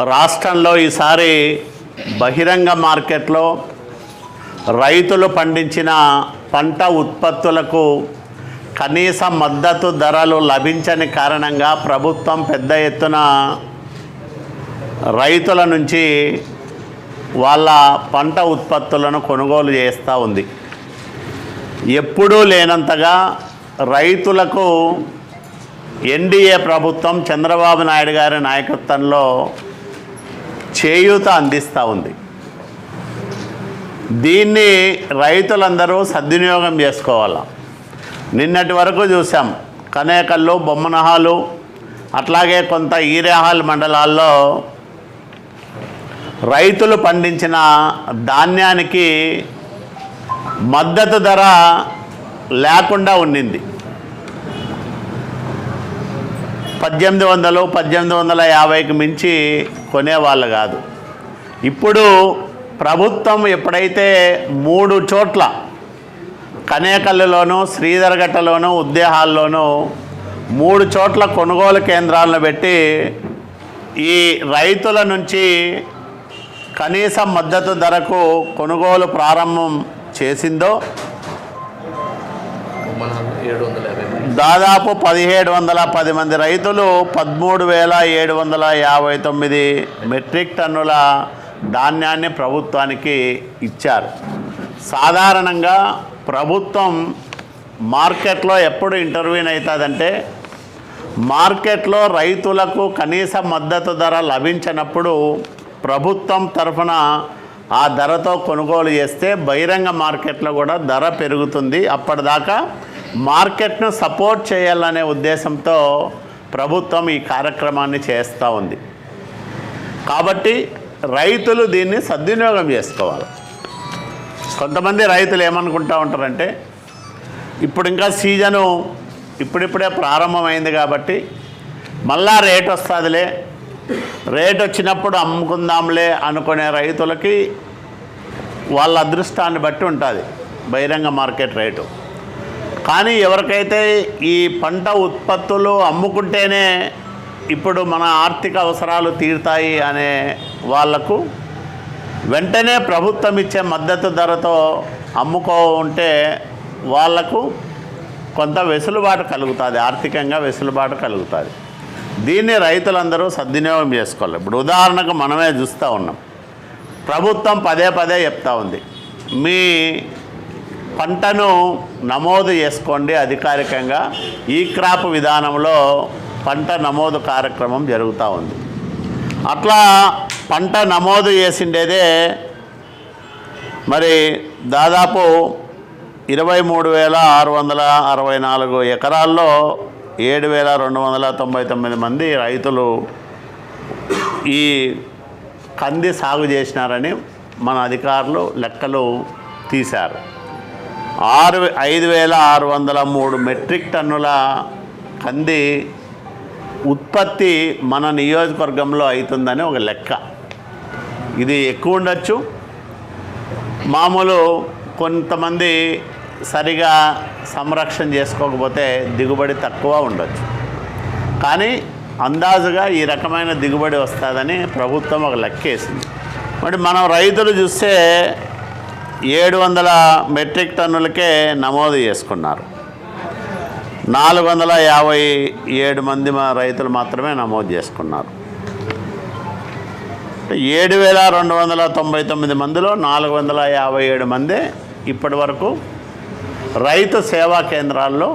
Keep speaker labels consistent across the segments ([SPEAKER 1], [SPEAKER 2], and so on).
[SPEAKER 1] రాష్ట్రంలో ఈసారి బహిరంగ మార్కెట్లో రైతులు పండించిన పంట ఉత్పత్తులకు కనీస మద్దతు ధరలు లభించని కారణంగా ప్రభుత్వం పెద్ద ఎత్తున రైతుల నుంచి వాళ్ళ పంట ఉత్పత్తులను కొనుగోలు చేస్తూ ఉంది. ఎప్పుడూ లేనంతగా రైతులకు ఎన్డీఏ ప్రభుత్వం చంద్రబాబు నాయుడు గారి నాయకత్వంలో చేయూత అందిస్తూ ఉంది. దీన్ని రైతులందరూ సద్వినియోగం చేసుకోవాలి? నిన్నటి వరకు చూసాం కనేకల్లు బొమ్మనహాలు అట్లాగే కొంత ఈరేహాల్ మండలాల్లో రైతులు పండించిన ధాన్యానికి మద్దతు ధర లేకుండా ఉండింది పద్దెనిమిది వందలు పద్దెనిమిది వందల యాభైకి మించి కొనేవాళ్ళు కాదు. ఇప్పుడు ప్రభుత్వం ఎప్పుడైతే మూడు చోట్ల కనేకల్లులోను శ్రీధరగట్టలోను ఉద్దేహాల్లోనూ మూడు చోట్ల కొనుగోలు కేంద్రాలను పెట్టి ఈ రైతుల నుంచి కనీస మద్దతు ధరకు కొనుగోలు ప్రారంభం చేసిందో
[SPEAKER 2] ఏడు వందల
[SPEAKER 1] దాదాపు పదిహేడు వందల పది మంది రైతులు పదమూడు వేల ఏడు వందల యాభై తొమ్మిది మెట్రిక్ టన్నుల ధాన్యాన్ని ప్రభుత్వానికి ఇచ్చారు. సాధారణంగా ప్రభుత్వం మార్కెట్లో ఎప్పుడు ఇంటర్వ్యూన్ అవుతుందంటే మార్కెట్లో రైతులకు కనీస మద్దతు ధర లభించినప్పుడు ప్రభుత్వం తరఫున ఆ ధరతో కొనుగోలు చేస్తే బహిరంగ మార్కెట్లో కూడా ధర పెరుగుతుంది. అప్పటిదాకా మార్కెట్ను సపోర్ట్ చేయాలనే ఉద్దేశంతో ప్రభుత్వం ఈ కార్యక్రమాన్ని చేస్తూ ఉంది. కాబట్టి రైతులు దీన్ని సద్వినియోగం చేసుకోవాలి. కొంతమంది రైతులు ఏమనుకుంటా ఉంటారంటే ఇప్పుడు ఇంకా సీజను ఇప్పుడిప్పుడే ప్రారంభమైంది కాబట్టి మళ్ళా రేట్ వస్తుందిలే. రేట్ వచ్చినప్పుడు అమ్ముకుందాంలే అనుకునే రైతులకి వాళ్ళ అదృష్టాన్ని బట్టి ఉంటుంది బహిరంగ మార్కెట్ రేటు. కానీ ఎవరికైతే ఈ పంట ఉత్పత్తులు అమ్ముకుంటేనే ఇప్పుడు మన ఆర్థిక అవసరాలు తీరుతాయి అనే వాళ్ళకు వెంటనే ప్రభుత్వం ఇచ్చే మద్దతు ధరతో అమ్ముకో ఉంటే వాళ్ళకు కొంత వెసులుబాటు కలుగుతుంది ఆర్థికంగా వెసులుబాటు కలుగుతుంది. దీన్ని రైతులందరూ సద్వినియోగం చేసుకోవాలి. ఇప్పుడు ఉదాహరణకు మనమే చూస్తూ ఉన్నాం. ప్రభుత్వం పదే పదే చెప్తా ఉంది. మీ పంటను నమోదు చేసుకోండి అధికారికంగా. ఈ క్రాప్ విధానంలో పంట నమోదు కార్యక్రమం జరుగుతూ ఉంది. అట్లా పంట నమోదు చేసిండేదే మరి దాదాపు ఇరవై మూడు వేల ఆరు వందల అరవై నాలుగు ఎకరాల్లో ఏడు వేల రెండు వందల తొంభై తొమ్మిది మంది రైతులు ఈ కంది సాగు చేసినారని మన అధికారులు లెక్కలు తీశారు. ఆరు ఐదు వేల ఆరు వందల మూడు మెట్రిక్ టన్నుల కంది ఉత్పత్తి మన నియోజకవర్గంలో అవుతుందని ఒక లెక్క. ఇది ఎక్కువ ఉండొచ్చు. మామూలు కొంతమంది సరిగా సంరక్షణ చేసుకోకపోతే దిగుబడి తక్కువ ఉండొచ్చు. కానీ అందాజుగా ఈ రకమైన దిగుబడి వస్తుందని ప్రభుత్వం ఒక లెక్కేసింది మరి మనం రైతులు చూస్తే ఏడు వందల మెట్రిక్ టన్నులకే నమోదు చేసుకున్నారు. నాలుగు వందల యాభై ఏడు మంది మా రైతులు మాత్రమే నమోదు చేసుకున్నారు. ఏడు వేల రెండు వందల తొంభై తొమ్మిది మందిలో నాలుగు వందల యాభై ఏడు మంది ఇప్పటి వరకు రైతు సేవా కేంద్రాల్లో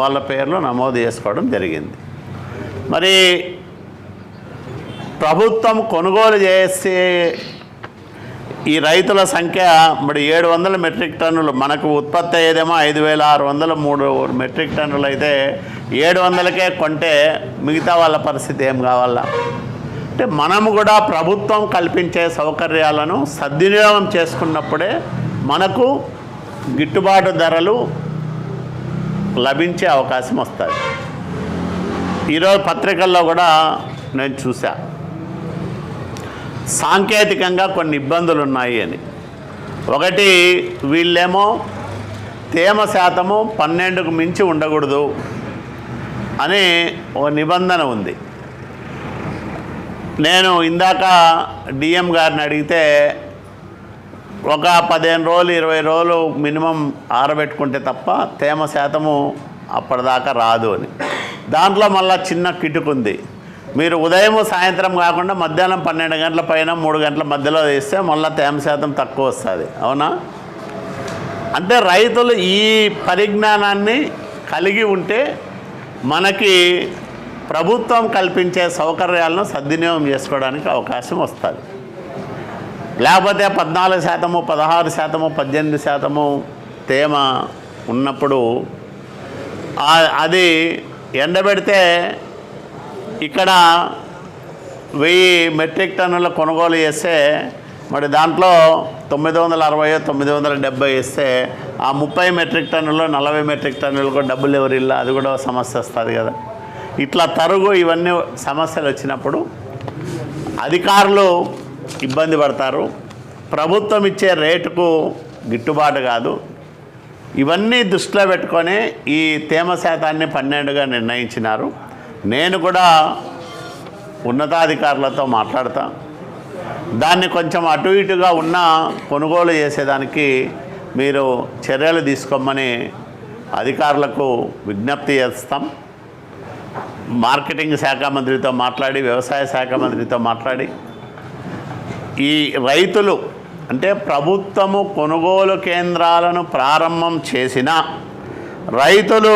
[SPEAKER 1] వాళ్ళ పేర్లు నమోదు చేసుకోవడం జరిగింది. మరి ప్రభుత్వం కొనుగోలు చేసే ఈ రైతుల సంఖ్య మరి ఏడు వందల మెట్రిక్ టన్నులు. మనకు ఉత్పత్తి అయ్యేదేమో ఐదు వేల ఆరు వందల మూడు మెట్రిక్ టన్నులు అయితే ఏడు వందలకే కొంటే మిగతా వాళ్ళ పరిస్థితి ఏం కావాలా? అంటే మనము కూడా ప్రభుత్వం కల్పించే సౌకర్యాలను సద్వినియోగం చేసుకున్నప్పుడే మనకు గిట్టుబాటు ధరలు లభించే అవకాశం వస్తుంది. ఈరోజు పత్రికల్లో కూడా నేను చూశాను సాంకేతికంగా కొన్ని ఇబ్బందులు ఉన్నాయి అని. ఒకటి వీళ్ళేమో తేమ శాతము పన్నెండుకు మించి ఉండకూడదు అని ఒక నిబంధన ఉంది. నేను ఇందాక డిఎం గారిని అడిగితే ఒక పదిహేను రోజులు ఇరవై రోజులు మినిమం ఆరబెట్టుకుంటే తప్ప తేమ శాతము అప్పటిదాకా రాదు అని. దాంట్లో మళ్ళీ చిన్న కిటుకుంది. మీరు ఉదయం సాయంత్రం కాకుండా మధ్యాహ్నం పన్నెండు గంటల పైన మూడు గంటల మధ్యలో వేస్తే మళ్ళీ తేమ శాతం తక్కువ వస్తుంది. అవునా? అంటే రైతులు ఈ పరిజ్ఞానాన్ని కలిగి ఉంటే మనకి ప్రభుత్వం కల్పించే సౌకర్యాలను సద్వినియోగం చేసుకోవడానికి అవకాశం వస్తుంది. లేకపోతే పద్నాలుగు శాతము పదహారు శాతము పద్దెనిమిది శాతము తేమ ఉన్నప్పుడు అది ఎండబెడితే ఇక్కడ వెయ్యి మెట్రిక్ టన్నుల కొనుగోలు చేస్తే మరి దాంట్లో తొమ్మిది వందల అరవై తొమ్మిది వందల డెబ్బై ఇస్తే ఆ ముప్పై మెట్రిక్ టన్నుల్లో నలభై మెట్రిక్ టన్నులకు డబ్బులు ఎవరు ఇల్లు? అది కూడా సమస్య వస్తుంది కదా. ఇట్లా తరుగు ఇవన్నీ సమస్యలు వచ్చినప్పుడు అధికారులు ఇబ్బంది పడతారు. ప్రభుత్వం ఇచ్చే రేటుకు గిట్టుబాటు కాదు. ఇవన్నీ దృష్టిలో పెట్టుకొని ఈ తేమ శాతాన్ని పన్నెండుగా నిర్ణయించినారు. నేను కూడా ఉన్నతాధికారులతో మాట్లాడతా. దాన్ని కొంచెం అటు ఇటుగా ఉన్న కొనుగోలు చేసేదానికి మీరు చర్యలు తీసుకోమని అధికారులకు విజ్ఞప్తి చేస్తాం. మార్కెటింగ్ శాఖ మంత్రితో మాట్లాడి వ్యవసాయ శాఖ మంత్రితో మాట్లాడి ఈ రైతులు అంటే ప్రభుత్వము కొనుగోలు కేంద్రాలను ప్రారంభం చేసిన రైతులు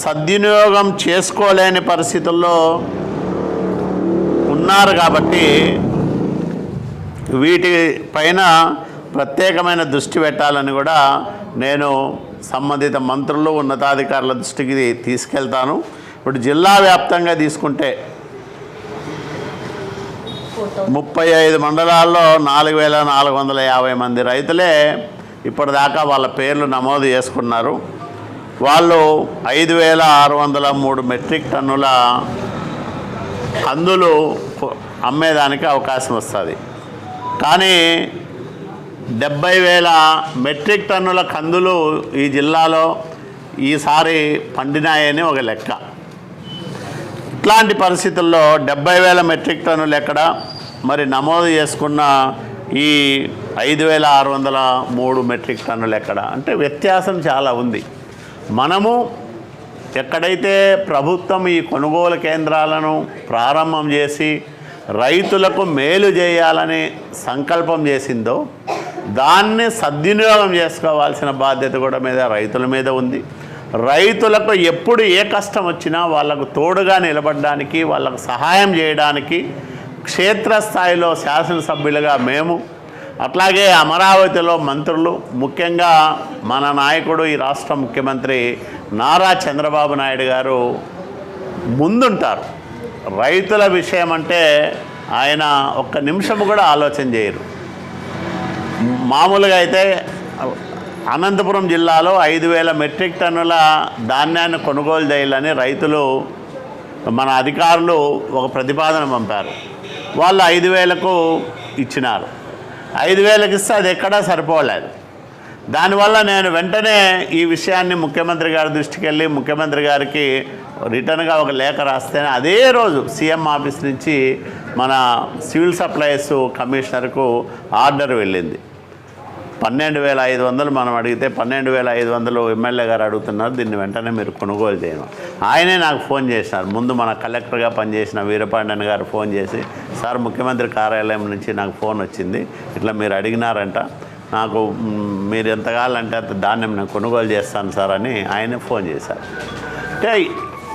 [SPEAKER 1] సద్వినియోగం చేసుకోలేని పరిస్థితుల్లో ఉన్నారు కాబట్టి వీటి పైన ప్రత్యేకమైన దృష్టి పెట్టాలని కూడా నేను సంబంధిత మంత్రులు ఉన్నతాధికారుల దృష్టికి తీసుకెళ్తాను. ఇప్పుడు జిల్లా వ్యాప్తంగా తీసుకుంటే ముప్పై ఐదు మండలాల్లో నాలుగు వేల నాలుగు వందల యాభై మంది రైతులే ఇప్పటిదాకా వాళ్ళ పేర్లు నమోదు చేసుకున్నారు. వాళ్ళు ఐదు వేల ఆరు వందల మూడు మెట్రిక్ టన్నుల కందులు అమ్మేదానికి అవకాశం వస్తుంది. కానీ డెబ్బై వేల మెట్రిక్ టన్నుల కందులు ఈ జిల్లాలో ఈసారి పండినాయని ఒక లెక్క. ఇట్లాంటి పరిస్థితుల్లో డెబ్బై వేల మెట్రిక్ టన్నులు ఎక్కడ? మరి నమోదు చేసుకున్న ఈ ఐదు వేల ఆరు వందల మూడు మెట్రిక్ టన్నులు ఎక్కడ? అంటే వ్యత్యాసం చాలా ఉంది. మనము ఎక్కడైతే ప్రభుత్వం ఈ కొనుగోలు కేంద్రాలను ప్రారంభం చేసి రైతులకు మేలు చేయాలని సంకల్పం చేసిందో దాన్ని సద్వినియోగం చేసుకోవాల్సిన బాధ్యత కూడా మీద రైతుల మీద ఉంది. రైతులకు ఎప్పుడు ఏ కష్టం వచ్చినా వాళ్ళకు తోడుగా నిలబడడానికి వాళ్ళకు సహాయం చేయడానికి క్షేత్రస్థాయిలో శాసనసభ్యులుగా మేము అట్లాగే అమరావతిలో మంత్రులు ముఖ్యంగా మన నాయకుడు ఈ రాష్ట్ర ముఖ్యమంత్రి నారా చంద్రబాబు నాయుడు గారు ముందుంటారు. రైతుల విషయం అంటే ఆయన ఒక్క నిమిషం కూడా ఆలోచన చేయరు. మామూలుగా అయితే అనంతపురం జిల్లాలో ఐదు వేల మెట్రిక్ టన్నుల ధాన్యాన్ని కొనుగోలు చేయాలని రైతులు మన అధికారులు ఒక ప్రతిపాదన పంపారు. వాళ్ళు ఐదు వేలకు ఇచ్చినారు. ఐదు వేలకు ఇస్తే అది ఎక్కడా సరిపోలేదు. దానివల్ల నేను వెంటనే ఈ విషయాన్ని ముఖ్యమంత్రి గారి దృష్టికి వెళ్ళి ముఖ్యమంత్రి గారికి రిటర్న్గా ఒక లేఖ రాస్తేనే అదే రోజు సీఎం ఆఫీస్ నుంచి మన సివిల్ సప్లైస్ కమిషనర్కు ఆర్డర్ వెళ్ళింది. పన్నెండు వేల ఐదు వందలు మనం అడిగితే పన్నెండు వేల ఐదు వందలు ఎమ్మెల్యే గారు అడుగుతున్నారు దీన్ని వెంటనే మీరు కొనుగోలు చేయను. ఆయనే నాకు ఫోన్ చేసినారు ముందు మన కలెక్టర్గా పనిచేసిన వీరపాండన్ గారు ఫోన్ చేసి సార్ ముఖ్యమంత్రి కార్యాలయం నుంచి నాకు ఫోన్ వచ్చింది ఇట్లా మీరు అడిగినారంట. నాకు మీరు ఎంత కావాలంటే అంత ధాన్యం నేను కొనుగోలు చేస్తాను సార్ అని ఆయనే ఫోన్ చేశారు. అంటే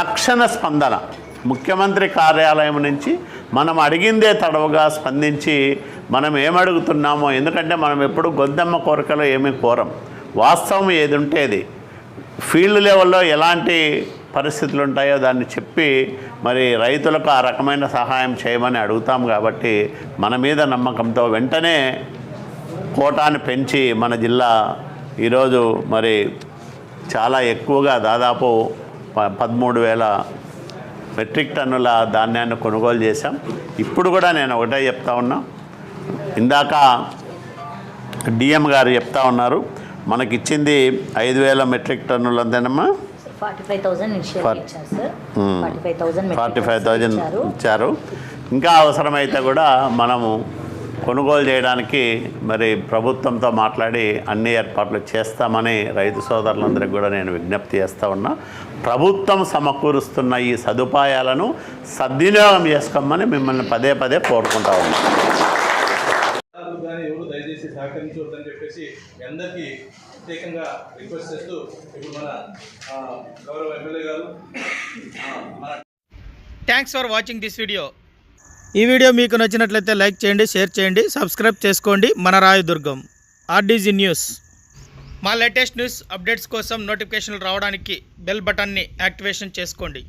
[SPEAKER 1] తక్షణ స్పందన ముఖ్యమంత్రి కార్యాలయం నుంచి మనం అడిగిందే తడవుగా స్పందించి మనం ఏమడుగుతున్నామో? ఎందుకంటే మనం ఎప్పుడు గొద్దమ్మ కోరికలో ఏమీ కోరం. వాస్తవం ఏది ఉంటేది ఫీల్డ్ లెవెల్లో ఎలాంటి పరిస్థితులు ఉంటాయో దాన్ని చెప్పి మరి రైతులకు ఆ రకమైన సహాయం చేయమని అడుగుతాం కాబట్టి మన మీద నమ్మకంతో వెంటనే కోటాను పెంచి మన జిల్లా ఈరోజు మరి చాలా ఎక్కువగా దాదాపు ప- పదమూడు వేల మెట్రిక్ టన్నుల ధాన్యాన్ని కొనుగోలు చేశాం. ఇప్పుడు కూడా నేను ఒకటే చెప్తా ఉన్నా. ఇందాక డిఎం గారు చెప్తా ఉన్నారు మనకి ఇచ్చింది ఐదు వేల మెట్రిక్ టన్నులు అంతేనమ్మా?
[SPEAKER 3] ఫార్టీ ఫైవ్
[SPEAKER 1] థౌజండ్ ఇచ్చారు ఇంకా అవసరమైతే కూడా మనము కొనుగోలు చేయడానికి మరి ప్రభుత్వంతో మాట్లాడి అన్ని ఏర్పాట్లు చేస్తామని రైతు సోదరులందరికీ కూడా నేను విజ్ఞప్తి చేస్తూ ఉన్నా. ప్రభుత్వం సమకూరుస్తున్న ఈ సదుపాయాలను సద్వినియోగం చేసుకోమని మిమ్మల్ని పదే పదే కోరుకుంటా ఉన్నాను
[SPEAKER 3] అధికారులు కానీ ఎవరు దయచేసి సహకరించవద్దని చెప్పేసి అందరికీ ప్రత్యేకంగా రిక్వెస్ట్ చేస్తూ ఇప్పుడు మన గౌరవ ఎమ్మెల్యే గారు మన
[SPEAKER 4] thanks for watching this video ఈ వీడియో మీకు నచ్చినట్లయితే లైక్ చేయండి షేర్ చేయండి సబ్స్క్రైబ్ చేసుకోండి. మన రాయదుర్గం ఆర్డీజీ న్యూస్. మా లేటెస్ట్ న్యూస్ అప్డేట్స్ కోసం నోటిఫికేషన్లు రావడానికి బెల్ బటన్ని యాక్టివేషన్ చేసుకోండి.